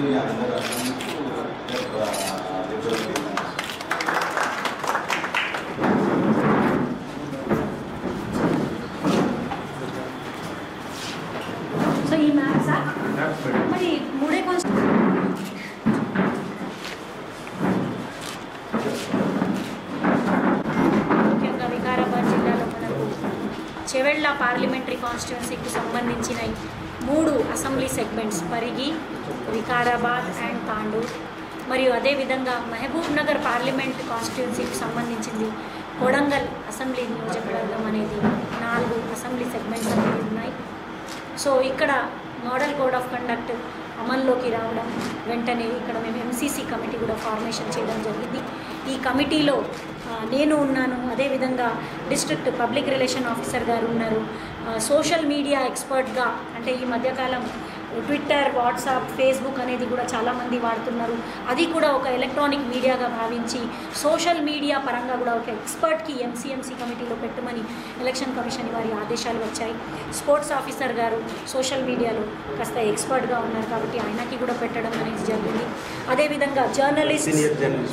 ఇది అందరూ సో ఈ మ్యాథ్సా మరి మూడే కాన్స్ట్ ముఖ్యంగా వికారాబాద్ జిల్లాలో మనకు చెవెళ్ళ పార్లమెంటరీ కాన్స్టిట్యున్సీకి సంబంధించిన మూడు assembly segments Parigi Vikarabad and Tandur. మరియు అదేవిధంగా మహబూబ్ నగర్ పార్లమెంట్ కాన్స్టిట్యున్సీకి సంబంధించింది కొడంగల్ అసెంబ్లీ నియోజకవర్గం అనేది నాలుగు అసెంబ్లీ సెగ్మెంట్స్ అనేవి ఉన్నాయి. సో ఇక్కడ మోడల్ కోడ్ ఆఫ్ కండక్ట్ అమల్లోకి రావడం వెంటనే ఇక్కడ మేము ఎంసీసీ కమిటీ కూడా ఫార్మేషన్ చేయడం జరిగింది. ఈ కమిటీలో నేను ఉన్నాను. అదేవిధంగా డిస్ట్రిక్ట్ పబ్లిక్ రిలేషన్ ఆఫీసర్ గారు ఉన్నారు. సోషల్ మీడియా ఎక్స్పర్ట్గా అంటే ఈ మధ్యకాలం ట్విట్టర్ వాట్సాప్ ఫేస్బుక్ అనేది కూడా చాలామంది వాడుతున్నారు. అది కూడా ఒక ఎలక్ట్రానిక్ మీడియాగా భావించి సోషల్ మీడియా పరంగా కూడా ఒక ఎక్స్పర్ట్కి ఎంసీఎంసీ కమిటీలో పెట్టమని ఎలక్షన్ కమిషన్ వారి ఆదేశాలు వచ్చాయి. స్పోర్ట్స్ ఆఫీసర్ గారు సోషల్ మీడియాలో కాస్త ఎక్స్పర్ట్గా ఉన్నారు కాబట్టి ఆయనకి కూడా పెట్టడం అనేది జరిగింది. అదేవిధంగా జర్నలిస్ట్.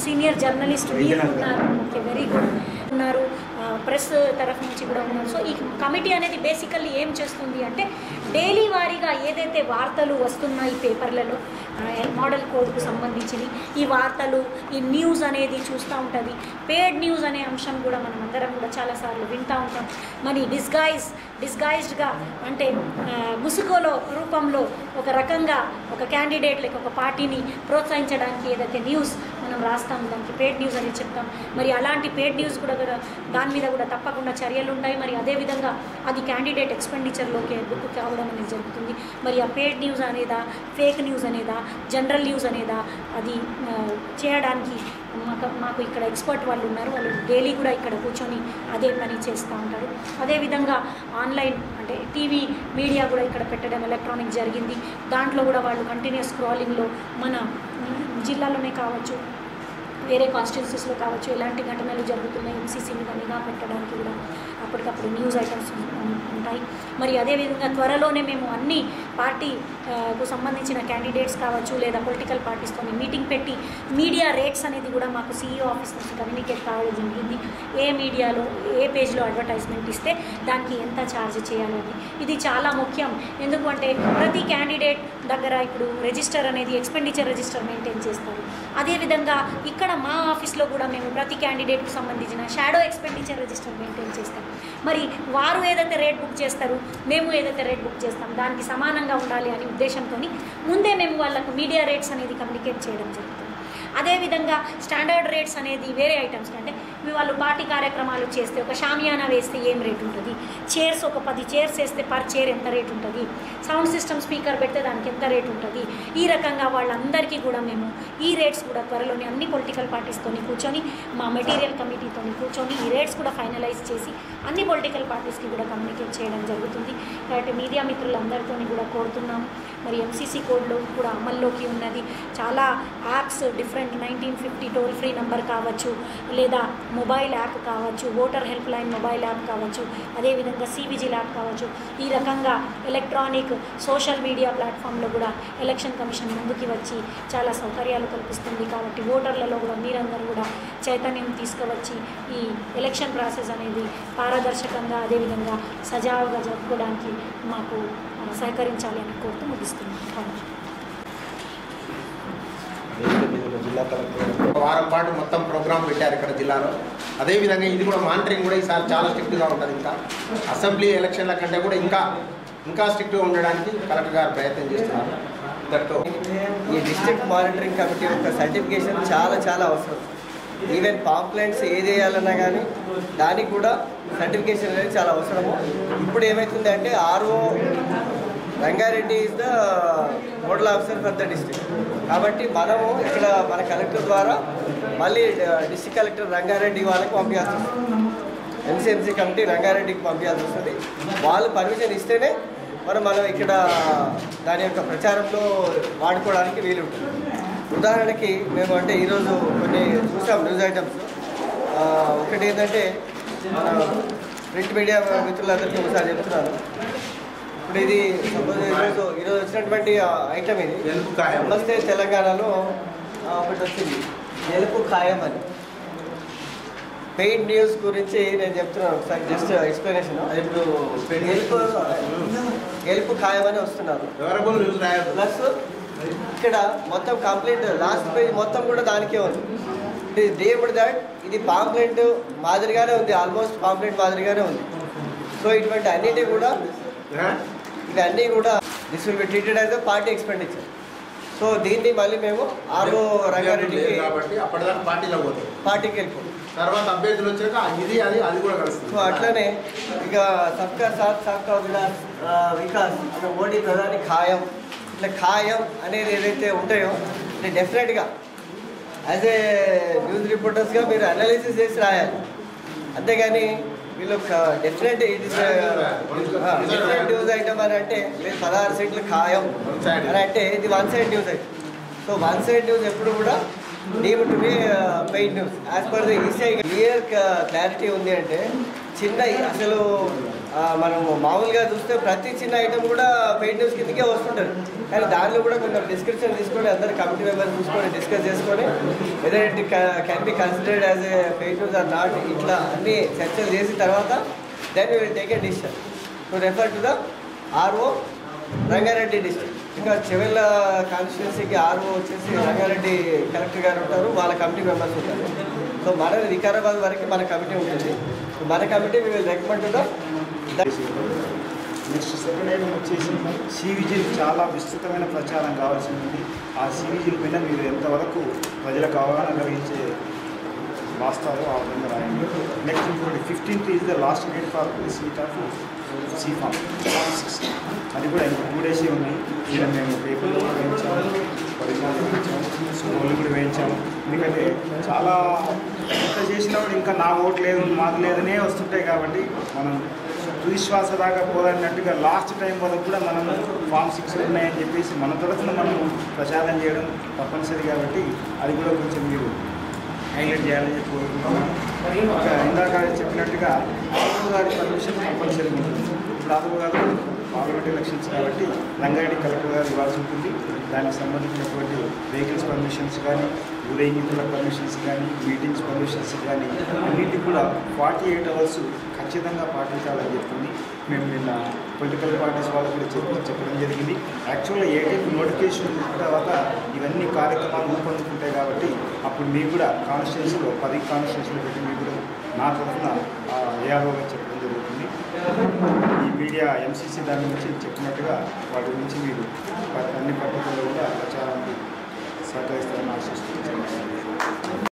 సీనియర్ జర్నలిస్ట్ మీరు Regional ఉన్నారు. ఓకే వెరీ గుడ్ ఉన్నారు. ప్రెస్ తరఫు నుంచి కూడా ఉన్నారు. సో ఈ కమిటీ అనేది బేసికల్లీ ఏం చేస్తుంది అంటే డైలీ వారీగా ఏదైతే వార్తలు వస్తున్నాయి పేపర్లలో మోడల్ కోడ్కు సంబంధించినవి ఈ వార్తలు ఈ న్యూస్ అనేది చూస్తూ ఉంటుంది పేడ్ న్యూస్ అనే అంశం కూడా మనం అందరం కూడా చాలాసార్లు వింటూ ఉంటాం. మరి డిస్గైజ్ డిస్గైజ్డ్గా అంటే ముసుగులో రూపంలో ఒక రకంగా ఒక క్యాండిడేట్ లేక ఒక పార్టీని ప్రోత్సహించడానికి ఏదైతే న్యూస్ మనం రాస్తాం దానికి పేడ్ న్యూస్ అని చెప్తాం. మరి అలాంటి పేడ్ న్యూస్ కూడా కూడా దాని మీద కూడా తప్పకుండా చర్యలు ఉంటాయి. మరి అదేవిధంగా అది క్యాండిడేట్ ఎక్స్పెండిచర్లోకి బుక్ కావడం అనేది జరుగుతుంది. మరి ఆ పేడ్ న్యూస్ అనేదా ఫేక్ న్యూస్ అనేదా జనరల్ న్యూస్ అనేదా అది చేయడానికి మాకు మాకు ఇక్కడ ఎక్స్పర్ట్ వాళ్ళు ఉన్నారు. వాళ్ళు డైలీ కూడా ఇక్కడ కూర్చొని అదే పని చేస్తూ ఉంటారు. అదేవిధంగా ఆన్లైన్ అంటే టీవీ మీడియా కూడా ఇక్కడ పెట్టడం ఎలక్ట్రానిక్ జరిగింది. దాంట్లో కూడా వాళ్ళు కంటిన్యూస్ స్క్రాలింగ్లో మన జిల్లాలోనే కావచ్చు వేరే కాన్స్టిట్యూన్సీస్లో కావచ్చు ఎలాంటి ఘటనలు జరుగుతున్నాయి ఎంసీసీ మీద నిఘా పెట్టడానికి కూడా అప్పటికప్పుడు న్యూస్ ఐటమ్స్ ఉంటాయి. మరి అదేవిధంగా త్వరలోనే మేము అన్ని పార్టీకు సంబంధించిన క్యాండిడేట్స్ కావచ్చు లేదా పొలిటికల్ పార్టీస్తో మీటింగ్ పెట్టి మీడియా రేట్స్ అనేది కూడా మాకు సీఈఓ ఆఫీస్ నుంచి కమ్యూనికేట్ కావడం జరిగింది. ఏ మీడియాలో ఏ పేజ్లో అడ్వర్టైజ్మెంట్ ఇస్తే దానికి ఎంత ఛార్జ్ చేయాలని ఇది చాలా ముఖ్యం. ఎందుకంటే ప్రతి క్యాండిడేట్ దగ్గర ఇప్పుడు రిజిస్టర్ అనేది ఎక్స్పెండిచర్ రిజిస్టర్ మెయింటైన్ చేస్తారు. అదేవిధంగా ఇక్కడ మా ఆఫీస్లో కూడా మేము ప్రతి క్యాండిడేట్కి సంబంధించిన షాడో ఎక్స్పెండిచర్ రిజిస్టర్ మెయింటైన్ చేస్తాం. మరి వారు ఏదైతే రేట్ బుక్ చేస్తారు. మేము ఏదైతే రేట్ బుక్ చేస్తాం దానికి సమానంగా ఉండాలి అనే ఉద్దేశంతో ముందే మేము వాళ్ళకు మీడియా రేట్స్ అనేది కమ్యూనికేట్ చేయడం జరుగుతుంది. అదేవిధంగా స్టాండర్డ్ రేట్స్ అనేది వేరే ఐటమ్స్ అంటే మీ వాళ్ళు పార్టీ కార్యక్రమాలు చేస్తే ఒక షామియానా వేస్తే ఏం రేట్ ఉంటుంది? చైర్స్ ఒక పది చైర్స్ వేస్తే పర్ చైర్ ఎంత రేట్ ఉంటుంది? సౌండ్ సిస్టమ్ స్పీకర్ పెడితే దానికి ఎంత రేట్ ఉంటుంది? ఈ రకంగా వాళ్ళందరికీ కూడా మేము ఈ రేట్స్ కూడా త్వరలోనే అన్ని పొలిటికల్ పార్టీస్తోని కూర్చొని మా మెటీరియల్ కమిటీతో కూర్చొని ఈ రేట్స్ కూడా ఫైనలైజ్ చేసి అన్ని పొలిటికల్ పార్టీస్కి కూడా కమ్యూనికేట్ చేయడం జరుగుతుంది. కాబట్టి మీడియా మిత్రులందరితో కూడా కోరుతున్నాము మరి ఎంసీసీ కోడ్లో కూడా అమల్లోకి ఉన్నది. చాలా apps different nineteen fifty toll free number కావచ్చు లేదా మొబైల్ యాప్ కావచ్చు voter help line mobile app కావచ్చు అదేవిధంగా సివిజిల్ యాప్ కావచ్చు. ఈ రకంగా ఎలక్ట్రానిక్ సోషల్ మీడియా ప్లాట్ఫామ్లో కూడా ఎలక్షన్ కమిషన్ ముందుకి వచ్చి చాలా సౌకర్యాలు కల్పిస్తుంది కాబట్టి ఓటర్లలో కూడా మీరందరూ కూడా చైతన్యం తీసుకువచ్చి ఈ ఎలక్షన్ ప్రాసెస్ అనేది పారదర్శకంగా అదేవిధంగా సజావుగా జరుపుకోవడానికి మాకు సహకరించాలి అని కోరుతూ ముగిస్తున్నాను. జిల్లా కలెక్టర్ ఒక వారం పాటు మొత్తం ప్రోగ్రామ్ పెట్టారు ఇక్కడ జిల్లాలో. అదేవిధంగా ఇది కూడా మానిటరింగ్ కూడా ఈసారి చాలా స్ట్రిక్ట్గా ఉంటుంది ఇంకా. అసెంబ్లీ ఎలక్షన్ల కంటే కూడా ఇంకా ఇంకా స్ట్రిక్ట్గా ఉండడానికి కలెక్టర్ గారు ప్రయత్నం చేస్తున్నారు. దట్తో ఈ డిస్ట్రిక్ట్ మానిటరింగ్ కమిటీ యొక్క సర్టిఫికేషన్ చాలా చాలా అవసరం. ఈవెన్ పాంప్లెంట్స్ ఏది వేయాలన్నా కానీ దానికి కూడా సర్టిఫికేషన్ అనేది చాలా అవసరము. ఇప్పుడు ఏమవుతుంది అంటే RO Rangareddy is the model officer for the district కాబట్టి మనము ఇక్కడ మన కలెక్టర్ ద్వారా మళ్ళీ డిస్ట్రిక్ట్ కలెక్టర్ రంగారెడ్డి వాళ్ళకి పంపించాల్సి వస్తుంది. ఎన్సీఎంసీ కమిటీ రంగారెడ్డికి పంపించాల్సి వస్తుంది. వాళ్ళు పర్మిషన్ ఇస్తేనే మనం మనం ఇక్కడ దాని యొక్క ప్రచారంలో వాడుకోవడానికి వీలుంటుంది ఉదాహరణకి మేము అంటే ఈరోజు కొన్ని చూసాం న్యూస్ ఐటమ్స్. ఒకటి ఏంటంటే మన ప్రింట్ మీడియా మిత్రులందరికీ ఒకసారి చెప్తున్నాను. ఇప్పుడు ఇది సపోజ్ ఈరోజు ఈరోజు వచ్చినటువంటి ఐటమ్ ఇది. ఎలుపు కాయం. నమస్తే తెలంగాణలో ఒకటి వచ్చింది. ఎలుపు ఖాయం అని. పెయిడ్ న్యూస్ గురించి నేను చెప్తున్నాను ఒకసారి జస్ట్ ఎక్స్ప్లెనేషన్. ఇప్పుడు ఎలుపు ఎలుపు ఖాయం అని వస్తున్నారు. ప్లస్ ఇక్కడ మొత్తం కంప్లీట్ లాస్ట్ పేజ్ మొత్తం కూడా దానికే ఉంది. ఇట్ ఈస్ డేమ్డ్ దట్ ఇది పాంప్లెంట్ మాదిరిగానే ఉంది. ఆల్మోస్ట్ పాంప్లెంట్ మాదిరిగానే ఉంది. సో ఇటువంటి అన్నిటి కూడా ఇవన్నీ కూడా this will be treated as a party expenditure so దీన్ని మళ్ళీ మేము ఆర్ఓ కాబట్టి అప్పటిదాకా పార్టీలో పోతాం. పార్టీకి వెళ్ళిపోతాం. తర్వాత అభ్యర్థులు వచ్చాక ఇది అది అది కూడా కలుస్తుంది. సో అట్లనే ఇక సబ్కా సాత్ సబ్కా వికాస్ ఆ, వికాస్ అనే మోడీ ప్రధాని ఖాయం. ఇట్లా ఖాయం అనేది ఏదైతే ఉంటాయో అంటే డెఫినెట్గా యాజ్ ఏ న్యూస్ రిపోర్టర్స్గా మీరు అనాలిసిస్ చేసి రాయాలి. అంతేగాని వీళ్ళు డెఫినెట్ ఇది డిఫరెంట్ న్యూస్ ఐటమ్ అని అంటే లేదు పదహారు సీట్లు ఖాయం అని అంటే ఇది one side news item so one side news ఎప్పుడు కూడా deem to be paid news as per the ECI clear clarity ఉంది అంటే చిన్న అసలు మనము మనం మామూలుగా చూస్తే ప్రతి చిన్న ఐటమ్ కూడా పెయిడ్ న్యూస్ కిందకే వస్తుంటారు. కానీ దానిలో కూడా కొంచెం డిస్క్రిప్షన్ తీసుకొని అందరు కమిటీ మెంబర్స్ చూసుకొని డిస్కస్ చేసుకొని whether it can be considered as a paid news or not ఇట్లా అన్ని చర్చలు చేసిన తర్వాత then will take a decision to refer to the RO Rangareddy district ఇంకా చెవెళ్ళ కాన్స్టిట్యున్సీకి ఆర్ఓ వచ్చేసి రంగారెడ్డి కలెక్టర్ గారు ఉంటారు వాళ్ళ కమిటీ మెంబర్స్ ఉంటారు. సో మన వికారాబాద్ వరకు మన కమిటీ ఉంటుంది. మన committee will recommend to the next second item వచ్చేసి సివిజిల్ చాలా విస్తృతమైన ప్రచారం కావాల్సి ఉంది ఆ సివిజిల్ పైన మీరు ఎంతవరకు ప్రజలకు అవగాహన కలిగించే రాస్తారో ఆ విధంగా రాయండి. నెక్స్ట్ ఇంకోటి fifteenth is the last date for seat of C form six అది కూడా ఇంకో టూ డేసే ఉంది. ఇక్కడ మేము పేపర్లో కూడా వేయించాము పరిమాణం వేయించాము స్కూల్లో కూడా వేయించాము. ఎందుకంటే చాలా ఎంత చేసినా కూడా ఇంకా నా ఓటు లేదు మాకు లేదనే వస్తుంటాయి కాబట్టి మనం తుదిశ్వాస దాకా పోరాడినట్టుగా లాస్ట్ టైం వరకు కూడా మనం ఫామ్ సిక్స్ ఉన్నాయని చెప్పేసి మన తరఫున మనం ప్రచారం చేయడం తప్పనిసరి కాబట్టి అది కూడా కొంచెం మీరు హైలైట్ చేయాలని చెప్పి కోరుకుంటున్నాను. ఇంకా ఇందాక చెప్పినట్టుగా ఆర్ఓ గారి పర్మిషన్ తప్పనిసరి ఉంటుంది ఇప్పుడు గారు పార్లమెంట్ ఎలక్షన్స్ కాబట్టి రంగారెడ్డి కలెక్టర్ గారు ఇవ్వాల్సి ఉంటుంది. దానికి సంబంధించినటువంటి వెహికల్స్ పర్మిషన్స్ కానీ ఊరేగింపుల పర్మిషన్స్ కానీ మీటింగ్స్ పర్మిషన్స్ కానీ అన్నిటి కూడా ఫార్టీ ఎయిట్ అవర్స్ ఖచ్చితంగా పాటించాలని చెప్తుంది మేము నిన్న పొలిటికల్ పార్టీస్ వాళ్ళు కూడా చెప్పి చెప్పడం జరిగింది. యాక్చువల్గా ఏటీఎం నోటిఫికేషన్ తర్వాత ఇవన్నీ కార్యక్రమాలు రూపొందుకుంటాయి కాబట్టి అప్పుడు మీరు కూడా కాన్స్టిట్యూన్సీలో పది కాన్స్టిట్యూన్సీలో పెట్టి మీకు కూడా నా తరఫున ఏఆర్ఓగా చెప్పడం జరుగుతుంది. ఈ మీడియా ఎంసీసీ దాని గురించి చెప్పినట్టుగా వాటి గురించి మీరు అన్ని పద్ధతుల్లో కూడా Saca esta más.